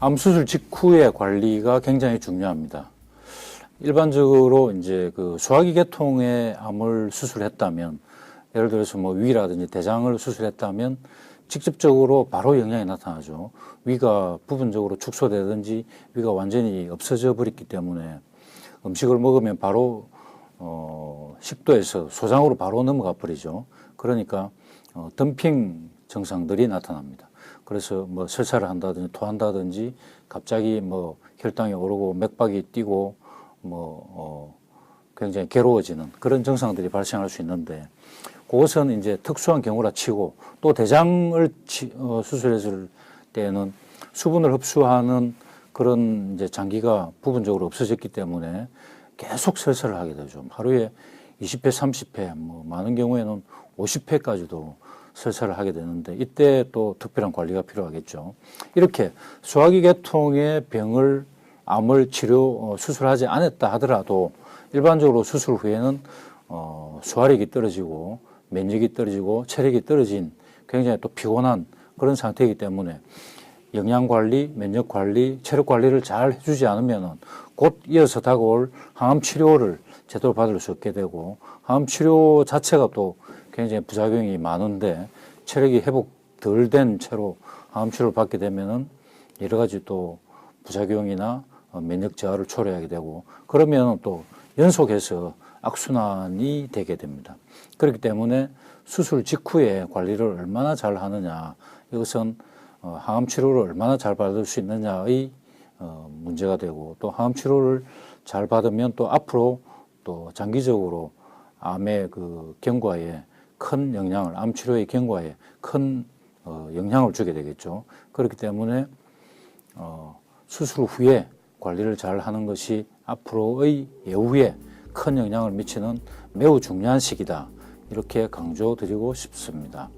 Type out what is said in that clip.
암 수술 직후의 관리가 굉장히 중요합니다. 일반적으로 이제 그 소화기 계통의 암을 수술했다면 예를 들어서 뭐 위라든지 대장을 수술했다면 직접적으로 바로 영향이 나타나죠. 위가 부분적으로 축소되든지 위가 완전히 없어져 버렸기 때문에 음식을 먹으면 바로 어, 식도에서 소장으로 바로 넘어가 버리죠. 그러니까 어, 덤핑 증상들이 나타납니다. 그래서 뭐 설사를 한다든지 토한다든지 갑자기 뭐 혈당이 오르고 맥박이 뛰고 뭐 어, 굉장히 괴로워지는 그런 증상들이 발생할 수 있는데 그것은 이제 특수한 경우라 치고 또 대장을 치, 어, 수술했을 때는 수분을 흡수하는 그런 이제 장기가 부분적으로 없어졌기 때문에 계속 설사를 하게 되죠. 하루에 20회, 30회, 뭐 많은 경우에는 50회까지도 설사를 하게 되는데 이때 또 특별한 관리가 필요하겠죠. 이렇게 소화기 계통의 병을 암을 치료 어, 수술하지 않았다 하더라도 일반적으로 수술 후에는 어, 소화력이 떨어지고 면역이 떨어지고 체력이 떨어진 굉장히 또 피곤한 그런 상태이기 때문에 영양 관리, 면역 관리, 체력 관리를 잘 해주지 않으면 곧 이어서 다가올 항암 치료를 제대로 받을 수 없게 되고 항암 치료 자체가 또 굉장히 부작용이 많은데 체력이 회복 덜 된 채로 항암 치료를 받게 되면은 여러 가지 또 부작용이나 어, 면역 저하를 초래하게 되고 그러면 또 연속해서 악순환이 되게 됩니다. 그렇기 때문에 수술 직후에 관리를 얼마나 잘 하느냐 이것은 어, 항암 치료를 얼마나 잘 받을 수 있느냐의 어, 문제가 되고 또 항암 치료를 잘 받으면 또 앞으로 또 장기적으로 암의 그 경과에 큰 영향을 암 치료의 경과에 큰 어, 영향을 주게 되겠죠. 그렇기 때문에 어, 수술 후에 관리를 잘 하는 것이 앞으로의 예후에 큰 영향을 미치는 매우 중요한 시기다. 이렇게 강조드리고 싶습니다.